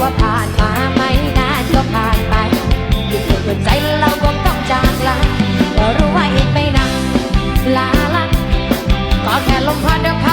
ว่าผ่านมาไม่นานก็ผ่านไปยิ่อเกินใจเราก็ต้องจากลาก็รู้ว่าอีกไม่นานลาละก็แค่ลมพัดเดียว